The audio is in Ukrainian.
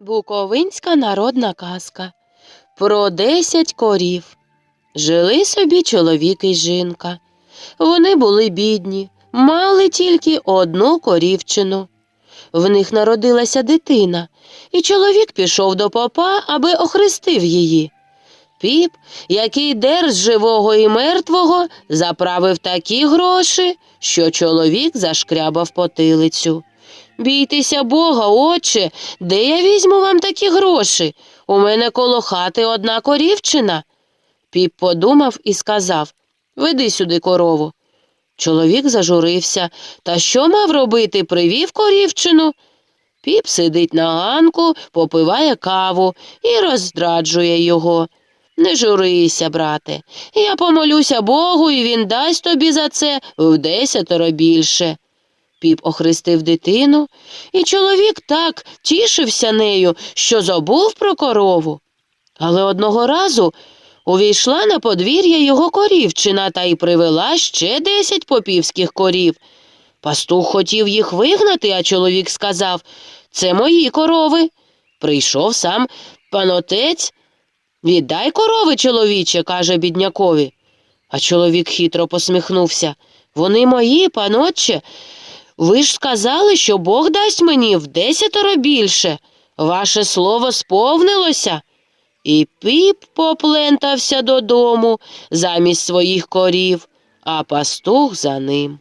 Буковинська народна казка про десять корів. Жили собі чоловік і жінка. Вони були бідні, мали тільки одну корівчину. В них народилася дитина, і чоловік пішов до попа, аби охрестив її. Піп, який дер живого і мертвого, заправив такі гроші, що чоловік зашкрябав потилицю. Бійтеся Бога, отче, де я візьму вам такі гроші? У мене коло хати одна корівчина. Піп подумав і сказав Веди сюди корову. Чоловік зажурився. Та що мав робити? Привів корівчину. Піп сидить на ганку, попиває каву і роздраджує його. Не журися, брате. Я помолюся Богу, і він дасть тобі за це в десятеро більше. Піп охрестив дитину, і чоловік так тішився нею, що забув про корову. Але одного разу увійшла на подвір'я його корівчина та й привела ще десять попівських корів. Пастух хотів їх вигнати, а чоловік сказав це мої корови. Прийшов сам панотець. Віддай корови, чоловіче, каже біднякові. А чоловік хитро посміхнувся. Вони мої, панотче. Ви ж сказали, що Бог дасть мені в десятеро більше. Ваше слово сповнилося. І піп поплентався додому замість своїх корів, а пастух за ним.